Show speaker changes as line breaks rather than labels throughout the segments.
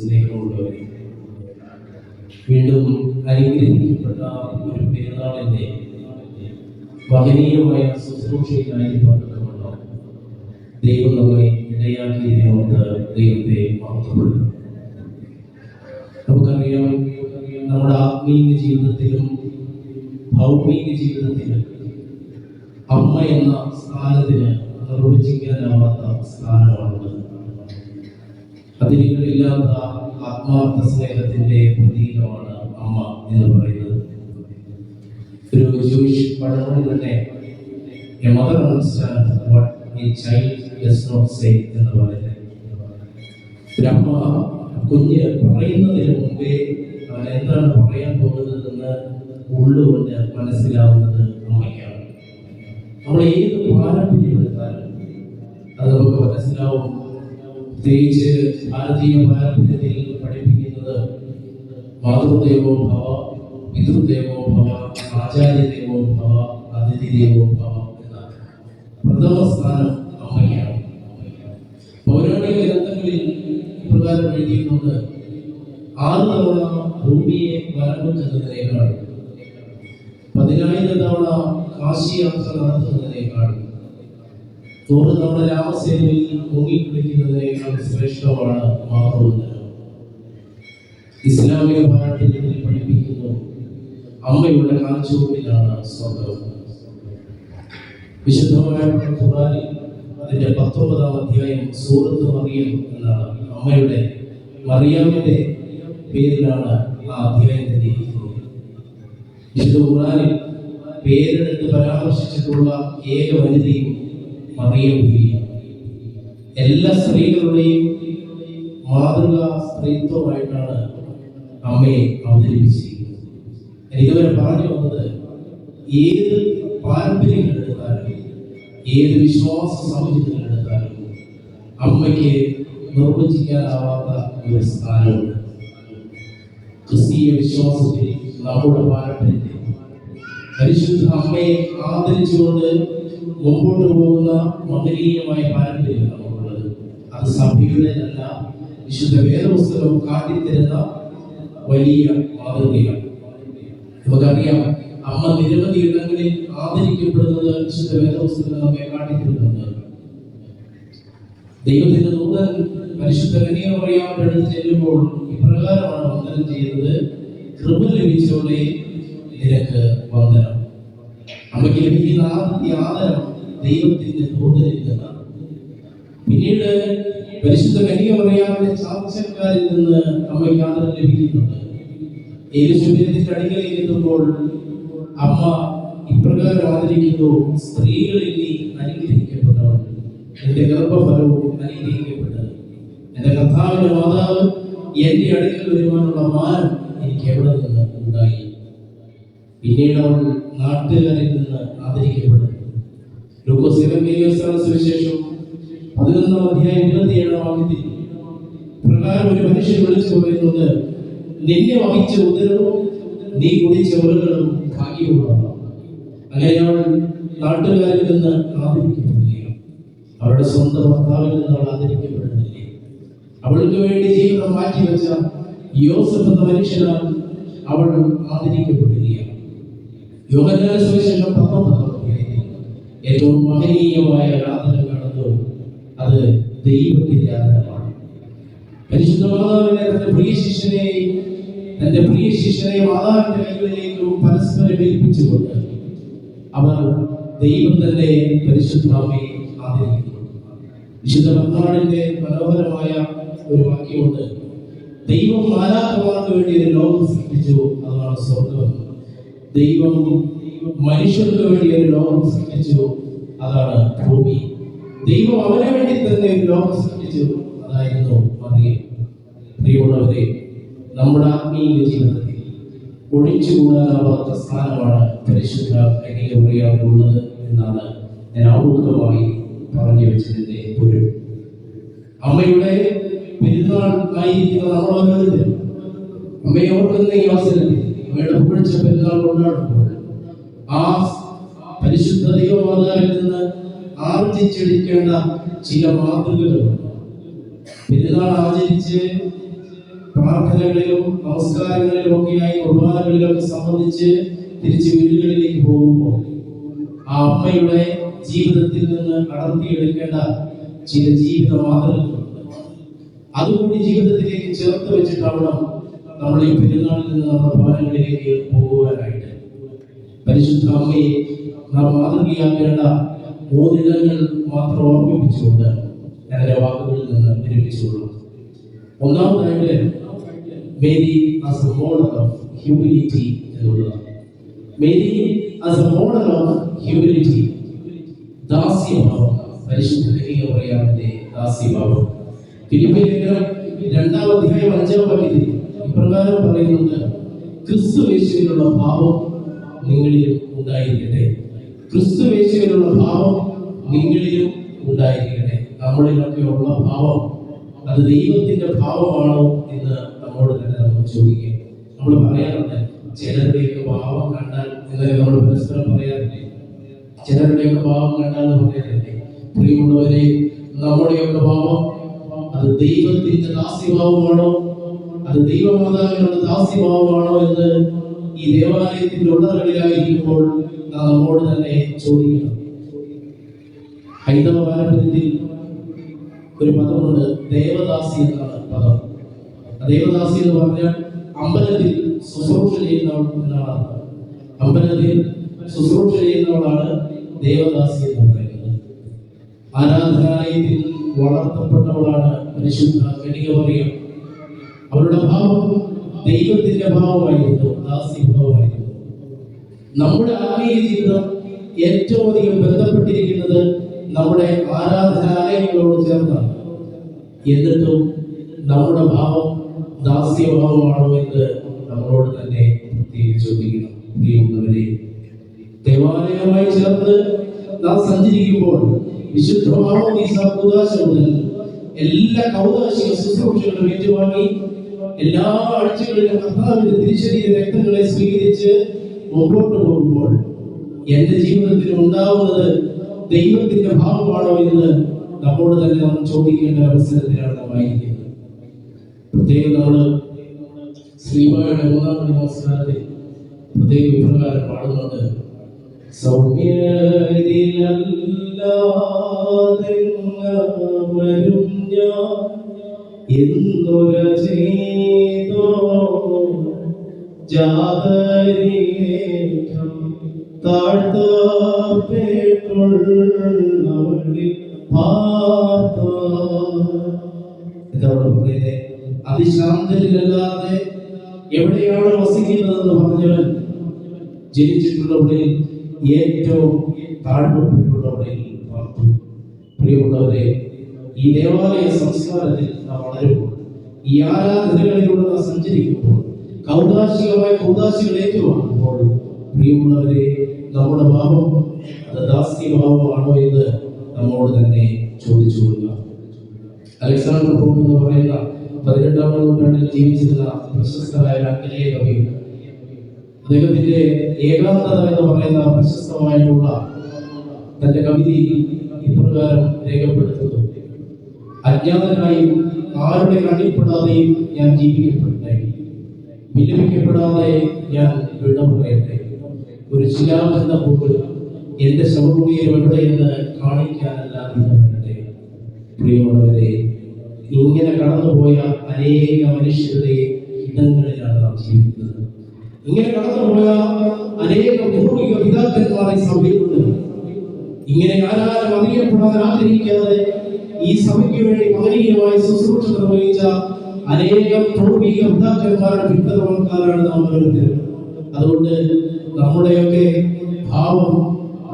സ്നേഹമുള്ളവരെ വീണ്ടും ഒരു മഹനീയമായ ശുശ്രൂഷയിലായി ദൈവം നമ്മെ ഇടയാക്കിയതിനോട് ദൈവത്തെ മഹത്വപ്പെടുന്നു നമുക്കറിയാം നമ്മുടെ ആത്മീയ ജീവിതത്തിലും ഭൗമിക ജീവിതത്തിലും അമ്മ എന്ന സ്ഥാനത്തിന് നിർവചിക്കാനാവാത്ത സ്ഥാനമാണുള്ളത്. അതിരുകളില്ലാത്ത ആത്മാർത്ഥ സ്നേഹത്തിന്റെ പ്രതീകമാണ് അമ്മ എന്ന് പറയുന്നത്. ഒരു ജൂയിഷ് പഴമൊഴി തന്നെ a mother understand what a child does not say എന്ന് പറയുന്നത് ബ്രഹ്മ കുഞ്ഞ് പറയുന്നതിന് മുമ്പേ അവൻ എന്താണ് പറയാൻ പോകുന്നതെന്ന് ഉള്ളുകൊണ്ട് മനസ്സിലാവുന്നത് അമ്മയ്ക്കാണ്. നമ്മൾ ഏത് പാരമ്പര്യമെടുത്താലും അത് നമുക്ക് മനസ്സിലാവും. പ്രത്യേകിച്ച് ഭാരതീയ പാരമ്പര്യത്തിൽ പഠിപ്പിക്കുന്നത് മാതൃദേവോ ഭവ പിതൃദേവോ ഭവ ആചാര്യദേവോ ഭവ അതിഥിദേവോ ഭവ എന്നാണ്. പ്രഥമ സ്ഥാനം ഇപ്രകാരം എഴുതിയിട്ടുണ്ട് ആറ് തവണ ഭൂമിയെ വരം വെക്കുന്നതിനേക്കാൾ പതിനായിരം തവണ കാശി യാത്ര നടത്തുന്നതിനേക്കാൾ നൂറ് തവണ രാമസേനയിൽ മുങ്ങിക്കുളിക്കുന്നതിനേക്കാൾ ശ്രേഷ്ഠമാണ് മാതൃവന്ദനം ഇസ്ലാമിക പാഠത്തിൽ പഠിപ്പിക്കുന്നു. അമ്മയുടെ കാൽച്ചുവട്ടിലാണ് സ്വർഗം. വിശുദ്ധമായ ഖുർആനിൽ അതിന്റെ പത്തൊമ്പതാം അധ്യായം സൂറത്ത് മറിയം എന്നാണ്. അമ്മയുടെ മറിയാമിന്റെ പേരിലാണ് ആ അധ്യായം തന്നിരിക്കുന്നത് വിശുദ്ധ പേരെടുത്ത് പരാമർശിച്ചിട്ടുള്ള ഏക വനിതയും മറിയം എല്ലാ സ്ത്രീകളുടെയും മാതൃക സ്ത്രീത്വമായിട്ടാണ് അമ്മയെ അവതരിപ്പിച്ചിരിക്കുന്നത്. എനിക്കവരെ പറഞ്ഞു വന്നത് ഏത് പാരമ്പര്യങ്ങൾ എടുത്താലും ഏത് വിശ്വാസ സാഹചര്യങ്ങൾ എടുത്താലും അമ്മയ്ക്ക് നിർവചിക്കാനാവാത്ത ഒരു സ്ഥാനമുണ്ട്. ക്രിസ്തീയ വിശ്വാസത്തിൽ നമ്മുടെ പാരമ്പര്യത്തിൽ പരിശുദ്ധ അമ്മയെ ആദരിച്ചുകൊണ്ട് മുമ്പോട്ട് പോകുന്ന മകനീയമായ പാരമ്പര്യം നമുക്കുള്ളത് അത് സഭയുടേതല്ല വിശുദ്ധ വേദപുസ്തകം കാട്ടിത്തരുന്ന വലിയ മാതൃകയാണ് നമുക്കറിയാം അമ്മ നിരവധി ഇടങ്ങളിൽ ആദരിക്കപ്പെടുന്നത് വിശുദ്ധ വേദപുസ്തകം നമ്മെ കാട്ടിത്തരുന്നുണ്ട്. ദൈവത്തിന്റെ ദൂതൻ പരിശുദ്ധ കന്യാമറിയാമിന്റെ അടുത്ത് ചെല്ലുമ്പോൾ ഇപ്രകാരമാണ് വന്ദനം ചെയ്യുന്നത് കൃപ ലഭിച്ചോടെ നിരക്ക് വന്ദനം. അമ്മയ്ക്ക് ലഭിക്കുന്ന ആദ്യത്തെ ആദരം ദൈവത്തിന്റെ ദൂതനിൽ നിന്നാണ് പിന്നീട് പരിശുദ്ധ കന്യാമറിയാമിന്റെ ചാർച്ചക്കാരിൽ നിന്ന് അമ്മയ്ക്ക് ആദരം ലഭിക്കുന്നുണ്ട്. യേശുവിന്റെ അടികളിൽ എത്തുമ്പോൾ അമ്മ ഇപ്രകാരം ആദരിക്കുന്നു സ്ത്രീകളിൽ നീ എന്റെ ഗർഭഫലവും അനുഗ്രഹിക്കപ്പെട്ടത് എന്റെ കർത്താവിന്റെ മാതാവ് എന്റെ അടുക്കൽ വരുവാനുള്ള മാനം എനിക്ക് എവിടെ നിന്ന് ഉണ്ടായി? പിന്നീട് അവൾ നാട്ടുകാരിൽ നിന്ന് ആദരിക്കപ്പെടും സുവിശേഷം പതിനൊന്നാം അധ്യായം ഇരുപത്തി ഏഴാം വാക്യത്തിൽ പ്രകാരം ഒരു മനുഷ്യൻ വിളിച്ചു പറയുന്നത് നിന്നെ വഹിച്ച ഉദരവും നീ കുടിച്ച ഉരകളും ഭാഗ്യമുള്ളതാണ് അങ്ങനെ അവൾ നാട്ടുകാരിൽ നിന്ന് ആദരിക്കപ്പെടുകയാണ് അവരുടെ സ്വന്തം ഭർത്താവിൽ നിന്ന് അവൾ ആദരിക്കപ്പെടുന്നില്ലേ? അവൾക്ക് വേണ്ടി ജീവിതം മാറ്റിവെച്ച യോസഫ് എന്ന മനുഷ്യനാൽ അവൾ ആദരിക്കപ്പെടുകയാണ്. യോഗനാല സുവിശേഷം ഏറ്റവും മഹനീയമായ ആരാധന കാണുന്നു അത് ദൈവത്തിന്റെ ആരാധനമാണ്. പരിശുദ്ധ മാതാവിനെ തന്റെ പ്രിയ ശിഷ്യനെ തന്റെ പ്രിയ ശിഷ്യനെ മാതാവിന്റെ കൈകളിലേക്കും പരസ്പരം ഏൽപ്പിച്ചുകൊണ്ട് അവർ ദൈവം തന്നെ പരിശുദ്ധാമയെ ആദരിക്കുന്നു. വിശുദ്ധ ഭക്താടിന്റെ മനോഹരമായ ഒരു വാക്യമുണ്ട്. ദൈവം മാലാക്കന്മാർക്ക് വേണ്ടി ഒരു ലോകം സൃഷ്ടിച്ചു അതാണ് സ്വർഗം. ദൈവം മനുഷ്യർക്ക് വേണ്ടി ഒരു ലോകം സൃഷ്ടിച്ചു അതാണ് ഭൂമി. ദൈവം അവനെ വേണ്ടി തന്നെ ഒരു ലോകം സൃഷ്ടിച്ചു അതായിരുന്നു മറിയം. പ്രിയമുള്ളവരെ നമ്മുടെ ആത്മീയ ജീവിതത്തിൽ ഒഴിച്ചുകൂടാനാവാത്ത സ്ഥാനമാണ് പരിശുദ്ധ കന്യകമറിയാവുള്ളത് എന്നാണ് ഞാൻ ഔദ്യോഗികമായി പറഞ്ഞു വെച്ചതിന്റെ ഒരു അമ്മയുടെ പെരുന്നാൾ ആയിരിക്കുന്ന നമ്മൾ ഓരോരുത്തരും അമ്മയെ ഓർക്കുന്ന ഈ അവസരത്തിൽ അമ്മയുടെ പുകഴ്ച പെരുന്നാൾ കൊണ്ടാടുമ്പോൾ ആ പരിശുദ്ധ ദൈവമാതാവിൽ നിന്ന് ആർജിച്ചെടുക്കേണ്ട ചില മാതൃകകളുണ്ട് പെരുന്നാൾ ആചരിച്ച് പ്രാർത്ഥനകളിലും നമസ്കാരങ്ങളിലും ഒക്കെയായി കുർബാനകളിലൊക്കെ സംബന്ധിച്ച് തിരിച്ച് വീടുകളിലേക്ക് പോകുമ്പോൾ ആ അമ്മയുടെ ജീവിതത്തിൽ നിന്ന് അടർത്തിയെടുക്കേണ്ട ചില ജീവിത മാതൃകകൾ അതുകൂടി ജീവിതത്തിലേക്ക് ചേർത്ത് വെച്ചിട്ടാവണം നമ്മൾ ഈ പെരുന്നാളിൽ നിന്ന് നമ്മുടെ ഭവനങ്ങളിലേക്ക് പോകുവാനായിട്ട്. പരിശുദ്ധ അമ്മയെ നാം മാതൃകയാക്കേണ്ട മൂന്നിടങ്ങൾ മാത്രം ഓർമ്മിപ്പിച്ചുകൊണ്ട് എന്റെ വാക്കുകളിൽ നിന്ന് വിരമിച്ചുകൊള്ളും ഒന്നാമതായിട്ട് Mary as a model of humility എന്നുള്ളതാണ് Mary as a model of humility ദാസ്യഭാവം. പരിശുദ്ധ പറയാറിന്റെ ദാസ്യഭാവം ഫിലിപ്പിയ ലേഖനം രണ്ടാം അധ്യായം അഞ്ചാം പകുതി ഇപ്രകാരം പറയുന്നുണ്ട് ക്രിസ്തു യേശുവിനുള്ള ഭാവം നിങ്ങളിലും ഉണ്ടായിരിക്കട്ടെ. ക്രിസ്തു യേശുവിനുള്ള ഭാവം നിങ്ങളിലും ഉണ്ടായിരിക്കട്ടെ. നമ്മളിലൊക്കെ ഉള്ള ഭാവം അത് ദൈവത്തിന്റെ ഭാവമാണോ എന്ന് നമ്മോട് തന്നെ നമുക്ക് ചോദിക്കാം. നമ്മൾ പറയാറുണ്ട് ചിലരുടെയൊക്കെ ഭാവം കണ്ടാൽ നമ്മൾ പരസ്പരം പറയാറില്ലേ? ചിലരുടെയൊക്കെ ഭാവം കണ്ടാൽ പറയാറില്ലേ? പ്രിയമുള്ളവരെ നമ്മുടെയൊക്കെ ഭാവം അത് ദൈവത്തിന്റെ ദാസ്യഭാവമാണോ അത് ദൈവമാതാവിനുള്ള ദാസ്യഭാവമാണോ എന്ന് ഈ ദേവാലയത്തിന്റെ ഉള്ളറകളിലായിരിക്കുമ്പോൾ നാം നമ്മോട് തന്നെ ചോദിക്കണം. ഹൈന്ദവ പാരമ്പര്യത്തിൽ ഒരു പദമുണ്ട് ദേവദാസി എന്നാണ് പദം. ദേവദാസി എന്ന് പറഞ്ഞാൽ അമ്പലത്തിൽ ശുശ്രൂഷ ചെയ്യുന്നവൾ എന്നാണ് അമ്പലത്തിൽ ശുശ്രൂഷ ചെയ്യുന്നവളാണ് ദേവദാസി എന്ന് പറയുന്നത്. ആരാധനാലയത്തിൽ വളർത്തപ്പെട്ടവളാണ് പരിശുദ്ധ കനിക കനികമറിയം. അവരുടെ ഭാവം ദൈവത്തിന്റെ ഭാവമായിരുന്നു ദാസി ഭാവമായിരുന്നു. നമ്മുടെ ആത്മീയ ജീവിതം ഏറ്റവും അധികം ബന്ധപ്പെട്ടിരിക്കുന്നത് നമ്മുടെ ആരാധനാലയങ്ങളോട് ചേർന്നാണ്. എന്നിട്ടും നമ്മുടെ ഭാവം ദാസ്യഭാവമാണോ എന്ന് നമ്മളോട് തന്നെ ചോദിക്കണം. പ്രിയമുള്ളവരെ ചേർന്ന് നാം സഞ്ചരിക്കുമ്പോൾ ഈ സകുദാശ എല്ലാ കൗതാശിക ശുശ്രൂഷകളും ഏറ്റുവാങ്ങി എല്ലാ ആഴ്ചകളിലും കർത്താവിന്റെ തിരിച്ചറിയ രക്തങ്ങളെ സ്വീകരിച്ച് മുമ്പോട്ട് പോകുമ്പോൾ എന്റെ ജീവിതത്തിൽ ഉണ്ടാവുന്നത് ദൈവത്തിന്റെ ഭാവമാണോ എന്ന് നമ്മോട് തന്നെ നാം ചോദിക്കേണ്ട അവസരത്തിലാണ് നാം ആയിരിക്കുന്നത്. പ്രത്യേകം നമ്മൾ ശ്രീമായുടെ മൂന്നാം മണി നമസ്കാരത്തിൽ പ്രത്യേക വിപ്രകാരം പാടുന്നുണ്ട്. സൗമ്യരിലല്ലാതെങ്ങവരും ഞാൻ എന്തൊര ചെയ്തോ പാർത്ത ഇതവിടെ പറയുന്നത് അതിശാന്തരിലല്ലാതെ എവിടെയാണ് വസിക്കുന്നതെന്ന് പറഞ്ഞവൻ ജനിച്ചിട്ടുള്ളവരിൽ ഏറ്റവും താഴ്മപ്പെട്ടുള്ളവരിൽ പാർത്തു പ്രിയമുള്ളവരെ ഈ ദേവാലയ സംസ്കാരത്തിൽ നാം വളരുമ്പോൾ ഈ ആരാധനകളിലൂടെ നാം സഞ്ചരിക്കുമ്പോൾ കൗതാശികമായ കൗതാശികൾ ഏറ്റുവാങ്ങുമ്പോൾ പ്രിയമുള്ളവരെ നമ്മുടെ ഭാവം അത് ദാസ്യഭാവമാണോ എന്ന് നമ്മോട് തന്നെ ചോദിച്ചു അലക്സാണ്ടർ ഹോം എന്ന് പറയുന്ന പതിനെട്ടാം നൂറ്റാണ്ടിൽ ജീവിച്ചിരുന്ന പ്രശസ്തരായ ആംഗലേയ കവിയുണ്ട് അദ്ദേഹത്തിന്റെ ഏകാന്തത എന്ന് പറയുന്ന പ്രശസ്തമായിട്ടുള്ള തന്റെ കവിതയിൽ ഇപ്രകാരം രേഖപ്പെടുത്തുന്നു. അജ്ഞാതനായും ആരുടെ കണ്ണിൽപ്പെടാതെയും ഞാൻ ജീവിക്കപ്പെടട്ടെ? വിലപിക്കപ്പെടാതെ ഞാൻ വിട പറയട്ടെ ഒരു ശിലാബന്ധ എന്റെ ശവഭൂമിയിൽ എവിടെയെന്ന് കാണിക്കാനല്ലാതെ പ്രിയമുള്ളവരെ ഇങ്ങനെ കടന്നുപോയ അനേക മനുഷ്യരുടെ ഇടങ്ങളിലാണ് നാം ജീവിക്കുന്നത്. ഇങ്ങനെ കടന്നുപോയ അനേക പൂർവിക പിതാക്കന്മാരെ സഭയിലുണ്ട്. ഇങ്ങനെ ആരാരും അറിയപ്പെടാൻ ആഗ്രഹിക്കാതെ ഈ സഭയ്ക്ക് വേണ്ടി മഹനീയമായ ശുശ്രൂഷ നിർവഹിച്ച അനേകം പൂർവിക പിതാക്കന്മാരുടെ പിന്തുണക്കാരാണ് നാം ഓരോരുത്തരും അതുകൊണ്ട് നമ്മുടെയൊക്കെ ഭാവം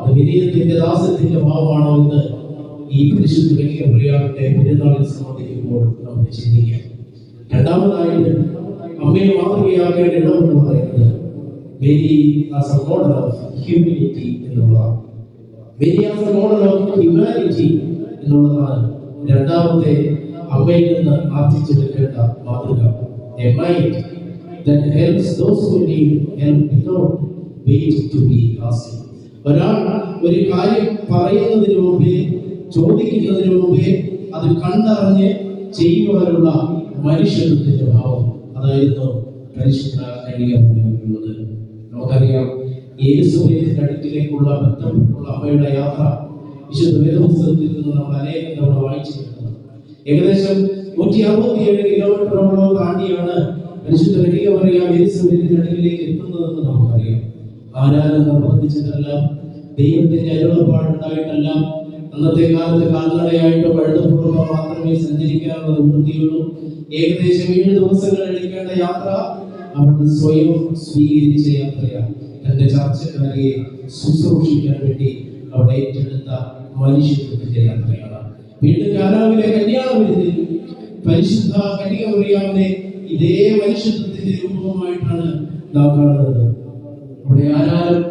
വിനയത്തിന്റെ ദാസത്തിന്റെ ഭാവമാണോ എന്ന് ഈ പരിശുദ്ധ വലിയ പ്രിയാറിന്റെ പെരുന്നാളിൽ സംബന്ധിക്കുമ്പോൾ നമുക്ക് ചിന്തിക്കാം. രണ്ടാമതായിട്ട് അമ്മയെ മാതൃകയാക്കേണ്ട ഇടമെന്ന് പറയുന്നത് Mary as a model of humanity എന്നുള്ളതാണ്. Mary as a model of humanity എന്നുള്ളതാണ് രണ്ടാമത്തെ അമ്മയിൽ നിന്ന് ആർജിച്ചെടുക്കേണ്ട മാതൃക. A mind that helps those who need help without wait to be asked. ഒരാൾ ഒരു കാര്യം പറയുന്നതിന് മുമ്പേ ചോദിക്കുന്നതിന് മുമ്പേ അത് കണ്ടറിഞ്ഞ് ചെയ്യുവാനുള്ള മനുഷ്യത്വത്തിന്റെ ഭാവം. അതായിരുന്നു പരിശുദ്ധ കന്യകമുള്ളത് നമുക്കറിയാം യേശുവിന്റെ അടുക്കിലേക്കുള്ള ബന്ധപ്പെട്ടുള്ള അമ്മയുടെ യാത്ര വിശുദ്ധ വേദപുസ്തകത്തിൽ നിന്ന് നമ്മൾ അനേകം തവണ വായിച്ചിട്ടുണ്ട് ഏകദേശം നൂറ്റി അറുപത്തിയേഴ് കിലോമീറ്ററോളം താണ്ടിയാണ് പരിശുദ്ധ വലിയ പറയാം യേശുവിന്റെ അടുക്കിലേക്ക് എത്തുന്നതെന്ന് നമുക്കറിയാം. ആരാധന നിർബന്ധിച്ചിട്ടല്ല ദൈവത്തിന്റെ അരുളപ്പാടുണ്ടായിട്ടല്ല അന്നത്തെ കാലത്ത് കാൽനടയായിട്ട് പഴുതപ്പുറമോ മാത്രമേ സഞ്ചരിക്കാനുള്ള നിവൃത്തിയുള്ളൂ ഏകദേശം ഏഴ് ദിവസങ്ങൾ എടുക്കേണ്ട യാത്ര അവൻ സ്വയം സ്വീകരിച്ച യാത്രയാണ്. തന്റെ ചർച്ചക്കാരെ ശുശ്രൂഷിക്കാൻ വേണ്ടി അവിടെ ഏറ്റെടുത്ത മനുഷ്യത്വത്തിന്റെ യാത്രയാണ്. വീണ്ടും കാലാവിലെ കന്യാകുമാരി പരിശുദ്ധ കന്യാകുമാരിയാവിനെ ഇതേ മനുഷ്യത്വത്തിന്റെ രൂപമായിട്ടാണ് നാം കാണുന്നത്. അവിടെ ആരാരും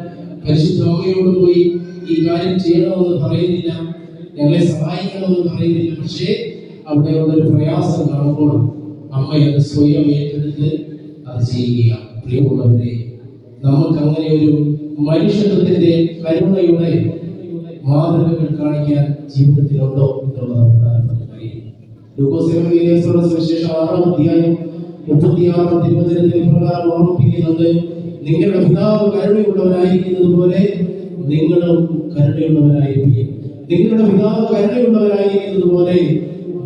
പരിശുദ്ധ അമ്മയോട് പോയി ഈ കാര്യം ചെയ്യണമെന്ന് പറയുന്നില്ല. ഞങ്ങളെ സഹായിക്കണമെന്ന് പറയുന്നില്ല. പക്ഷേ അവിടെയുള്ള ഒരു പ്രയാസം കാണുമ്പോൾ അമ്മ അത് സ്വയം ഏറ്റെടുത്ത് അത് ചെയ്യുകയാണ്. പ്രിയമുള്ളവരെ നമുക്ക് അങ്ങനെ ഒരു മനുഷ്യത്വത്തിന്റെ കരുണയുടെ മാതൃകകൾ കാണിക്കാൻ ജീവിതത്തിലുണ്ടോ എന്നുള്ളതാണ് സുവിശേഷം ആറാം അധ്യായം മുപ്പത്തിയാറാം തിരുവചനത്തിന് പ്രകാരം ഓർമ്മിപ്പിക്കുന്നുണ്ട് നിങ്ങളുടെ പിതാവ് കരുണയുള്ളവരായിരിക്കുന്നത് പോലെ നിങ്ങളും കരുണയുള്ളവരായിരിക്കും. നിങ്ങളുടെ പിതാവ് കരുണയുള്ളവരായിരിക്കുന്നത് പോലെ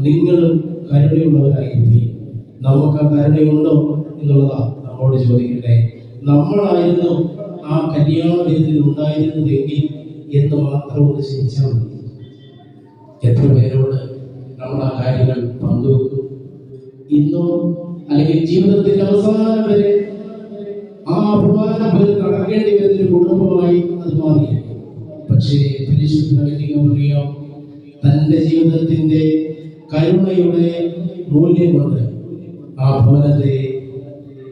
നിങ്ങളും കരുണയുള്ളവരായിരിക്കും. നമുക്ക് ആ കരുണയുണ്ടോ എന്നുള്ളതാ നമ്മളോട് ചോദിക്കട്ടെ. നമ്മളായിരുന്നു ആ കന്യാകുമാരിയിൽ ഉണ്ടായിരുന്നതെങ്കിൽ എന്ന് മാത്രം ഒന്ന് ചിന്തിച്ചാൽ മതി. എത്ര പേരോട് നമ്മൾ ആ കാര്യങ്ങൾ പങ്കുവെക്കും? ഇന്നോ അല്ലെങ്കിൽ ജീവിതത്തിന്റെ അവസാനം വരെ ആ അപമാനം വരെ നടക്കേണ്ടി വരുന്ന കുടുംബമായി അത് മാറി പക്ഷേ പരിശുദ്ധ കന്യകമറിയാം തന്റെ ജീവിതത്തിന്റെ കരുണയുടെ മൂല്യമുണ്ട് ആ ഭവനത്തെ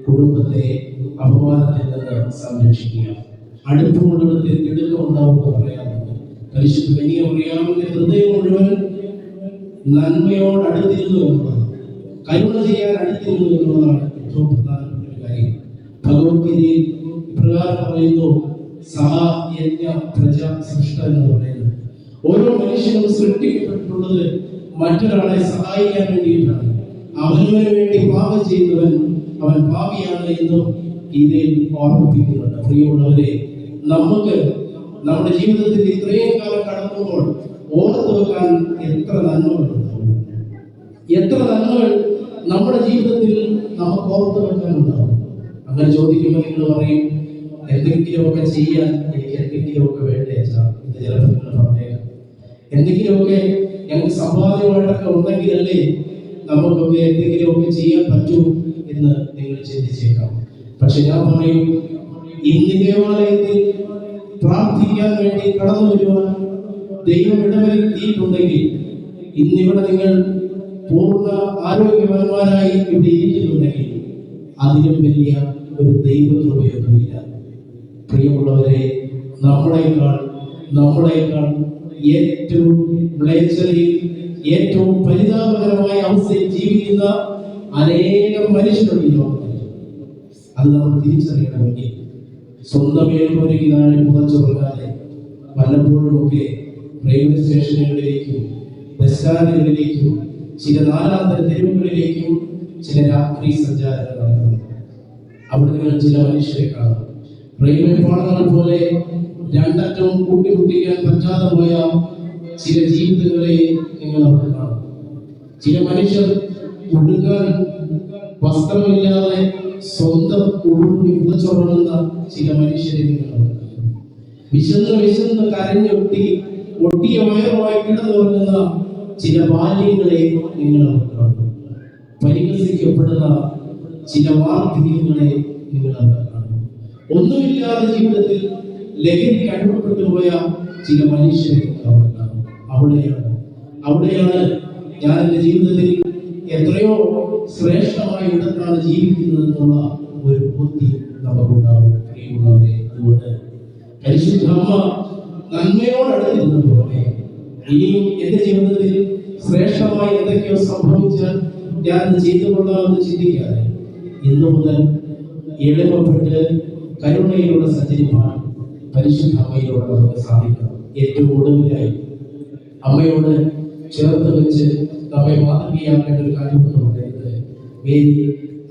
കുടുംബത്തെ അപമാനത്തിൽ നിന്ന് സംരക്ഷിക്കുക. അടുപ്പമുള്ളിടത്തിൽ തിടുക്കം ഉണ്ടാവുമെന്ന് പറയാറുണ്ട്. പരിശുദ്ധ കന്യകമറിയാമിന്റെ ഹൃദയം മുഴുവൻ നന്മയോട് അടുത്തിരുന്നു എന്നുള്ളതാണ്. കരുണ ചെയ്യാൻ അടുത്തിരുന്നു എന്നുള്ളതാണ് ഏറ്റവും പ്രധാനപ്പെട്ട ഒരു കാര്യം. ഭഗവത്ഗീതയിൽ ഇപ്രകാരം പറയുന്നു സഹ പ്രജ സൃഷ്ട എന്ന് പറയുന്നത്. ഓരോ മനുഷ്യനും സൃഷ്ടിക്കപ്പെട്ടിട്ടുള്ളത് മറ്റൊരാളെ സഹായിക്കാൻ വേണ്ടിയിട്ടാണ്. അവനവന് വേണ്ടി പാപം ചെയ്യുന്നവൻ അവൻ പാപിയാണ് എന്നും ഗീതയിൽ ഓർമ്മിപ്പിക്കുന്നുണ്ട്. പ്രിയമുള്ളവരെ നമുക്ക് നമ്മുടെ ജീവിതത്തിൽ ഇത്രയും കാലം കടക്കുമ്പോൾ ഓർത്തു വെക്കാൻ എത്ര നന്മകളുണ്ടാവും എത്ര നന്മകൾ നമ്മുടെ ജീവിതത്തിൽ നമുക്ക് ഓർത്തു വെക്കാനുണ്ടാവും അങ്ങനെ ചോദിക്കുമ്പോൾ നിങ്ങൾ പറയും എന്തെങ്കിലുമൊക്കെ ചെയ്യാൻ എനിക്ക് എന്തെങ്കിലുമൊക്കെ വേണ്ടേ ചിലപ്പോൾ നിങ്ങൾ പറഞ്ഞേക്കാം. എന്തെങ്കിലുമൊക്കെ ഞങ്ങൾക്ക് സമ്പാദ്യമായിട്ടൊക്കെ ഉണ്ടെങ്കിലല്ലേ നമുക്കൊക്കെ എന്തെങ്കിലുമൊക്കെ ചെയ്യാൻ പറ്റൂ എന്ന് നിങ്ങൾ ചിന്തിച്ചേക്കാം. പക്ഷെ ഞാൻ പറയും ഇന്ന് ദേവാലയത്തിൽ പ്രാർത്ഥിക്കാൻ വേണ്ടി കടന്നു വരുവാൻ ദൈവം ഇടവരുത്തിയിട്ടുണ്ടെങ്കിൽ ഇന്നിവിടെ നിങ്ങൾ പൂർണ ആരോഗ്യവാന്മാരായി ഇവിടെ ഇരിക്കുന്നുണ്ടെങ്കിൽ അതിലും വലിയ ഒരു ദൈവകൃപയൊന്നുമില്ല. പ്രിയമുള്ളവരെ നമ്മളെക്കാൾ നമ്മളെക്കാൾ ഏറ്റവും ഏറ്റവും പരിതാപകരമായ അവസ്ഥയിൽ ജീവിക്കുന്ന അനേകം മനുഷ്യരുണ്ട് അത് നമ്മൾ തിരിച്ചറിയണമെങ്കിൽ സ്വന്തം മേൽക്കൂരയ്ക്ക് താഴെ പുതച്ചുറങ്ങാതെ വല്ലപ്പോഴുമൊക്കെ റെയിൽവേ സ്റ്റേഷനുകളിലേക്കും ബസ് സ്റ്റാൻഡുകളിലേക്കും ചില നാലാന്തര തെരുവുകളിലേക്കും ചില രാത്രി സഞ്ചാരങ്ങൾ നടത്തുന്നു അവിടെ നിങ്ങൾ ചില മനുഷ്യരെ കാണാം റെയിൽവേ പാഠങ്ങൾ പോലെ രണ്ടറ്റവും കൂട്ടിമുട്ടിക്കാൻ പറ്റാതെ പോയ ചില ജീവിതങ്ങളെ നിങ്ങൾ അവിടെ കാണും. ചില മനുഷ്യർ ഒടുക്കാൻ വസ്ത്രമില്ലാതെ സ്വന്തം ഉടുപ്പി ഉടച്ചുറങ്ങുന്ന ചില മനുഷ്യരെ നിങ്ങൾ വിശന്ന് വിശന്ന് കരഞ്ഞൊട്ടി ഒട്ടിയ വയറുമായി കിടന്നുറങ്ങുന്ന ചില ബാല്യങ്ങളെ നിങ്ങൾ പരിഹസിക്കപ്പെടുന്ന ചില വാർദ്ധക്യങ്ങളെ നിങ്ങൾ കാണും. ഒന്നുമില്ലാതെ ജീവിതത്തിൽ ലഹരി അടിമപ്പെട്ടു പോയ ചില മനുഷ്യരെ കാണും അവിടെയാണ്. അവിടെയാണ് ഞാൻ എന്റെ ജീവിതത്തിൽ എത്രയോ ശ്രേഷ്ഠമായ ഇടത്താണ് ജീവിക്കുന്നത് എന്നുള്ള ഒരു ബുദ്ധി നമുക്കുണ്ടാവും. അതുകൊണ്ട് പരിശുദ്ധമ്മ നന്മയോടടുത്തിരുന്നത് പോലെ ഇനിയും എന്റെ ജീവിതത്തിൽ ശ്രേഷ്ഠമായി എന്തൊക്കെയോ സംഭവിച്ചാൽ ഞാൻ ചെയ്തു കൊള്ളാമെന്ന് ചിന്തിക്കാതെ ഇന്നു മുതൽ എളിമപ്പെട്ട് കരുണയിലൂടെ സഞ്ചരിപ്പാൻ പരിശുദ്ധ അമ്മയിലൂടെ നമുക്ക് സാധിക്കണം. ഏറ്റവും ഒടുവിലായി അമ്മയോട് ചേർത്ത് വെച്ച് നമ്മെ മാതൃകയാക്കേണ്ട ഒരു കാര്യം എന്ന് പറയുന്നത് Mary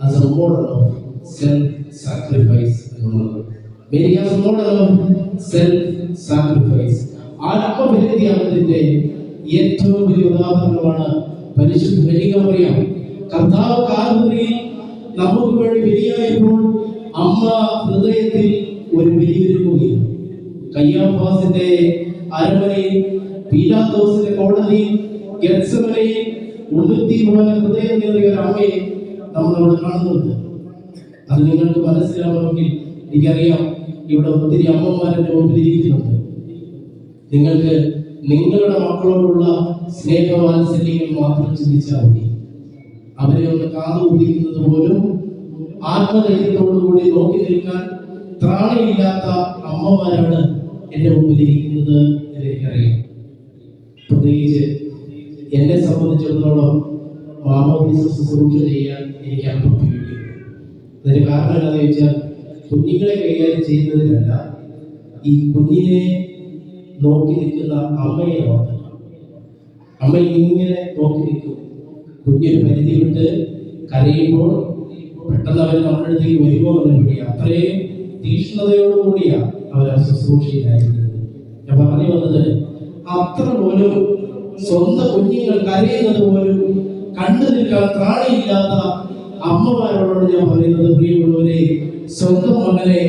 as a model of self sacrifice എന്നുള്ളത്. Mary as a model of self sacrifice ആത്മബലിത്യാഗത്തിന്റെ ഏറ്റവും വലിയ ഉദാഹരണമാണ് പരിശുദ്ധ കന്യകമറിയാം കർത്താവ് കാൽവരിയിൽ നമുക്ക് വേണ്ടി ബലിയായപ്പോൾ അമ്മ ഹൃദയത്തിൽ ഒരു ബലിയൊരുക്കുകയാണ് കയ്യാഫാസിന്റെ അരമനയിൽ പീലാത്തോസിന്റെ കോടതിയിൽ ഗത്സമനയിൽ ഉടുത്തി പോലെ ഹൃദയം നേറിയ ഒരു അമ്മയെ നമ്മൾ അവിടെ കാണുന്നുണ്ട്. അത് നിങ്ങൾക്ക് മനസ്സിലാവണമെങ്കിൽ എനിക്കറിയാം ഇവിടെ ഒത്തിരി അമ്മമാരുടെ മുമ്പിൽ ഇരിക്കുന്നുണ്ട്. നിങ്ങൾക്ക് നിങ്ങളുടെ മക്കളോടുള്ള സ്നേഹവാത്സല്യങ്ങൾ മാത്രം ചിന്തിച്ചാൽ മതി. അവരെ ഒന്ന് കാതു കുടിക്കുന്നത് പോലും ആത്മധൈര്യത്തോടുകൂടി നോക്കി നിൽക്കാൻ ത്രാണിയില്ലാത്ത അമ്മമാരാണ് എന്റെ മുമ്പിലിരിക്കുന്നത് എനിക്കറിയാം. പ്രത്യേകിച്ച് എന്നെ സംബന്ധിച്ചിടത്തോളം മാമോദീസ ശുശ്രൂഷ ചെയ്യാൻ എനിക്ക് അനുഭവിക്കുന്നു. അതിന് കാരണം എന്താണെന്ന് ചോദിച്ചാൽ കുഞ്ഞുങ്ങളെ കൈകാര്യം ചെയ്യുന്നതിനല്ല ഈ കുഞ്ഞിനെ നോക്കി നിൽക്കുന്ന അമ്മയെ ഓർക്കണം അമ്മ ഇങ്ങനെ നോക്കി നിൽക്കും. കുഞ്ഞൊരു പരിധി വിട്ട് കരയുമ്പോൾ പെട്ടെന്ന് അവർ നമ്മുടെ അടുത്തേക്ക് വരുമോ എന്ന് പേടിയാ അത്രയും തീക്ഷ്ണതയോടുകൂടിയാ അവർ ആ ശുശ്രൂഷയിലായിരുന്നത് ഞാൻ പറഞ്ഞു വന്നത് അത്ര പോലും സ്വന്തം കുഞ്ഞുങ്ങൾ കരയുന്നത് പോലും കണ്ടു നിൽക്കാൻ ത്രാണിയില്ലാത്ത അമ്മമാരോട് ഞാൻ പറയുന്നത്. പ്രിയമുള്ളവരെ സ്വന്തം മകനെ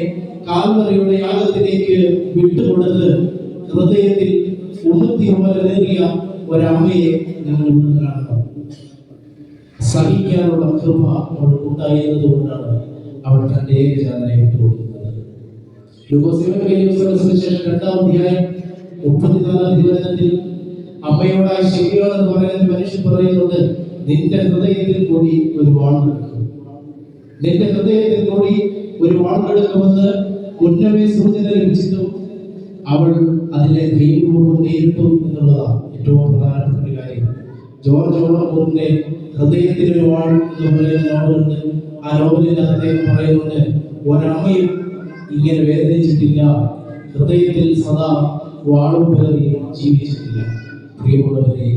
കാൽവറിയുടെ യാഗത്തിലേക്ക് വിട്ടുകൊടുത്ത് ഹൃദയത്തിൽ ഉണർത്തി പോലെ നേറിയ ഒരമ്മയെ ഞങ്ങൾ ഇവിടെ കാണണം സഹിക്കാനുള്ള കൃപ അവൾക്ക് ഉണ്ടായിരുന്നത് കൊണ്ടാണ് അവൾ തന്റെ ഏകജാതനെ വിട്ടുകൊടുക്കുന്നത്. ശേഷം രണ്ടാം അധ്യായം മുപ്പത്തിനാലാം തിരുവചനത്തിൽ അമ്മയോടായി ശരിയാണെന്ന് പറയുന്ന മനുഷ്യൻ പറയുന്നുണ്ട് നിന്റെ ഹൃദയത്തിൽ കൂടി ഒരു വാൾക്കെടുക്കും നിന്റെ ഹൃദയത്തിൽ കൂടി ഒരു വാൾക്കെടുക്കുമെന്ന് ഉന്നമേ സൂചന ലഭിച്ചിട്ടും അവൾ അതിലെ ദൈവപൂർവം നേരിട്ടു എന്നുള്ളതാണ് ഏറ്റവും പ്രധാനപ്പെട്ട ഒരു കാര്യം. ജോർജ് ഓണപ്പൂറിന്റെ ഹൃദയത്തിൽ ഒരു വാൾ എന്ന് പറയുന്ന നോവലുണ്ട് ആ നോവലിൽ അദ്ദേഹം പറയുന്നുണ്ട് ഒരമ്മയും ഇങ്ങനെ വേദനിച്ചിട്ടില്ല. ഹൃദയത്തിൽ സദാ വാളും പേറി ജീവിച്ചിട്ടില്ല. പ്രിയമുള്ളവരെ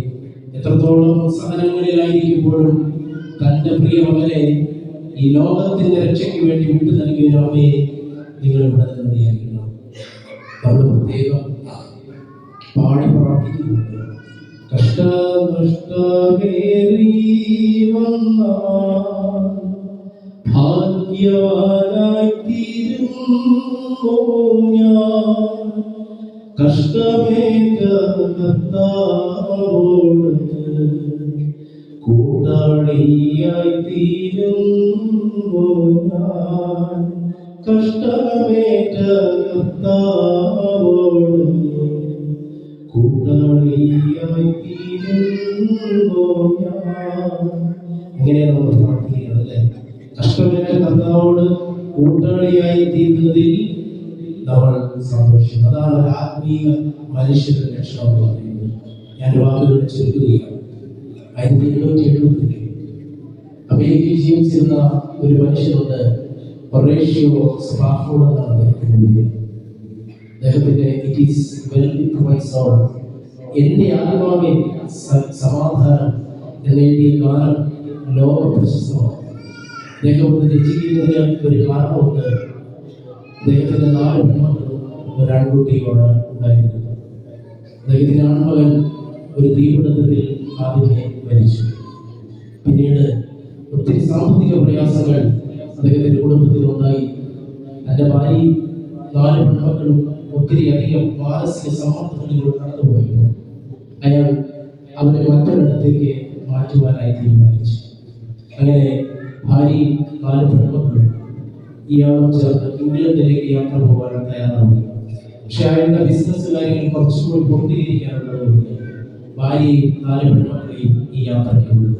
എത്രത്തോളം സഹനങ്ങളിലായിരിക്കുമ്പോഴും തന്റെ പ്രിയമകനെ ഈ ലോകത്തിന്റെ രക്ഷയ്ക്ക് വേണ്ടി വിട്ടു നൽകിയ ഒരു അമ്മയെ നിങ്ങൾ ഇവിടെ നിന്ന് അത് പ്രത്യേകം പാടി പ്രാർത്ഥിക്കുന്നുണ്ട്. കഷ്ടനഷ്ടമേറി വന്നാൽ ഭാഗ്യവാനായി തീരുന്നു ഞാൻ. കഷ്ടമേറ്റ കർത്താവോട് കൂട്ടാളിയായി തീരുന്നു ഞാൻ കഷ്ടമേറ്റ നമ്മൾ സന്തോഷം. അതാണ് ഒരു ആത്മീയ മനുഷ്യരുടെ ലക്ഷണം എന്ന് പറയുന്നത്. ഞാൻ വാക്കുകൾ ചുരുക്കുകയാണ് അമേരിക്കയിൽ ജീവിച്ചിരുന്ന ഒരു മനുഷ്യനുണ്ട് ഒറേഷ്യോ സ്പാഫോർഡ് എന്നാണ് അദ്ദേഹത്തിന്റെ it is well with soul എന്റെ ആത്മാവിൽ സമാധാനം എന്നെഴുതിയ ഗാനം ലോക പ്രശസ്തമാണ് അദ്ദേഹം രചിക്കുന്നതിന് ഒരു കാരണമുണ്ട്. അദ്ദേഹത്തിന്റെ നാല് പെൺമക്കളും ഒരു ആൺകുട്ടിയുമാണ് ഉണ്ടായിരുന്നത് അദ്ദേഹത്തിന്റെ ആൺമകൻ ഒരു തീപിടുത്തത്തിൽ ആദ്യമേ മരിച്ചു. പിന്നീട് ഒത്തിരി സാമ്പത്തിക പ്രയാസങ്ങൾ അദ്ദേഹത്തിന്റെ കുടുംബത്തിൽ ഉണ്ടായി. തന്റെ ഭാര്യയും നാല് പെൺമക്കളും ഒത്തിരി അധികം മാനസിക സമ്മർദ്ദങ്ങളിലൂടെ കടന്നുപോയപ്പോൾ അയാൾ അവരെ മറ്റൊരിടത്തേക്ക് മാറ്റുവാനായി തീരുമാനിച്ചു. അങ്ങനെ ഭാര്യയും നാല് പെൺമക്കളും ഇയാളും ചേർന്ന് ഇംഗ്ലണ്ടിലേക്ക് യാത്ര പോകാൻ തയ്യാറാവുക പക്ഷെ അയാളുടെ ബിസിനസ് കാര്യങ്ങൾ കുറച്ചുകൂടി പൂർത്തീകരിക്കാനുള്ളതുകൊണ്ട് ഭാര്യയും നാല് പെൺമക്കളെയും ഈ യാത്രയ്ക്ക് വിടുന്നു.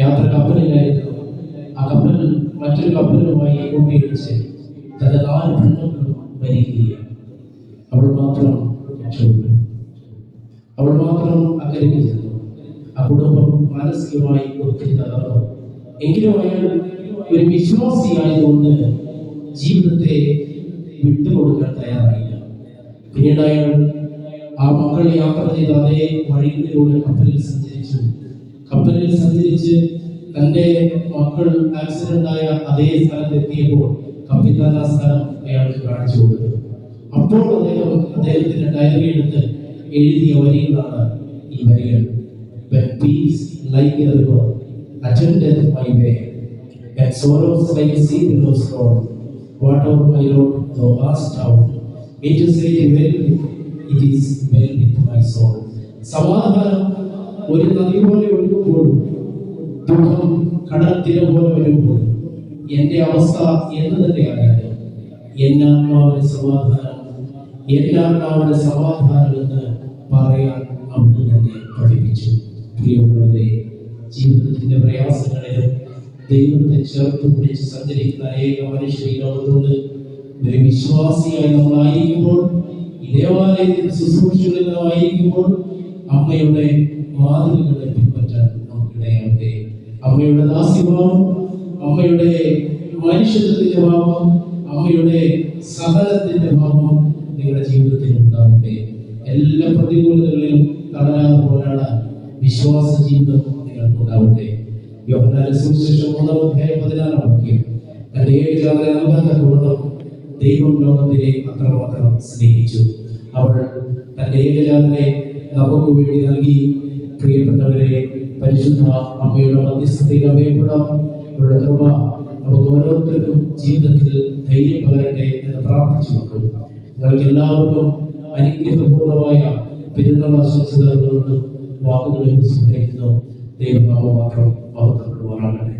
യാത്ര കപ്പലിലായിരുന്നു. ആ കപ്പൽ മറ്റൊരു കപ്പലുമായി കൂട്ടിയിടിച്ച് തന്റെ നാല് പെൺമക്കളും മരിക്കുകയാണ്. അവൾ മാത്രം രക്ഷപ്പെട്ടു. അവൾ മാത്രം അക്കരയ്ക്ക് ചെന്നു കുടുംബം മാനസികമായി ഒത്തിരി തകർന്നു. എങ്കിലും അയാൾ ഒരു വിശ്വാസിയായതുകൊണ്ട് ജീവിതത്തെ വിട്ടുകൊടുക്കാൻ തയ്യാറായില്ല. പിന്നീട് അയാൾ ആ മക്കൾ യാത്ര ചെയ്ത അതേ വഴികളിലൂടെ കപ്പലിൽ സഞ്ചരിച്ചു. കപ്പലിൽ സഞ്ചരിച്ച് തന്റെ മക്കൾ ആക്സിഡന്റ് ആയ അതേ സ്ഥലത്ത് എത്തിയപ്പോൾ കപ്പിത്താൻ ആ സ്ഥലം അയാൾക്ക് കാണിച്ചു കൊടുത്തു. അപ്പോൾ അദ്ദേഹം അദ്ദേഹത്തിന്റെ ഡയറി എടുത്ത് എഴുതിയ വരികളാണ് ഈ വരികൾ. When peace like a river and sorrows like sea billows roll, whatever my road thou hast out, it is it well it is well with my soul. സമാധാനം ഒരു നദി പോലെ ഒഴുകുമ്പോഴും ദുഃഖം കടത്തിര തിര പോലെ വരുമ്പോൾ എന്റെ അവസ്ഥ എന്ന് തന്നെയായാലും എന്റെ ആത്മാവിന് സമാധാനം എന്റെ ആത്മാവിന് സമാധാനം എന്ന് പറയാൻ അന്ന് തന്നെ പഠിപ്പിച്ചു. പ്രിയമുള്ളവരെ ജീവിതത്തിന്റെ പ്രയാസങ്ങളിലും ദൈവത്തെ ചേർത്ത് പിടിച്ച് സഞ്ചരിക്കുന്ന ഏക ലോകത്തുണ്ട് ഒരു വിശ്വാസിയായി നമ്മളായിരിക്കുമ്പോൾ ഈ ദേവാലയത്തിൽ ആയിരിക്കുമ്പോൾ അമ്മയുടെ മാതൃകളെ പിൻപറ്റാൻ നമുക്കിടയാവട്ടെ. അമ്മയുടെ ദാസ്യഭാവം അമ്മയുടെ മനുഷ്യത്വത്തിന്റെ ഭാവം അമ്മയുടെ സഹനത്തിന്റെ ഭാവം നിങ്ങളുടെ ജീവിതത്തിൽ ഉണ്ടാവട്ടെ. എല്ലാ പ്രതികൂലതകളിലും തളരാതെ പോരാടാൻ വിശ്വാസ ജീവിതം നിങ്ങൾക്ക് സുവിശേഷം അധ്യായം അത്രമാത്രം സ്നേഹിച്ചു. അവൾ തന്റെ ഏകജാതനെ നമുക്ക് വേണ്ടി നൽകി. പ്രിയപ്പെട്ടവരെ പരിശുദ്ധ അമ്മയുടെ മധ്യസ്ഥതയിൽ അഭയപ്പെടാം അവരുടെ കൃപ നമുക്ക് ഓരോരുത്തർക്കും ജീവിതത്തിൽ ധൈര്യം പകരട്ടെ എന്ന് പ്രാർത്ഥിച്ചു നോക്കും നിങ്ങൾക്ക് എല്ലാവർക്കും അനുഗ്രഹപൂർണമായ പെരുന്നാൾ ആശംസ നേർന്നുകൊണ്ട് വാക്കുകളെ സ്മരിക്കുന്നു മാത്രം బాగుతాడు వరాలని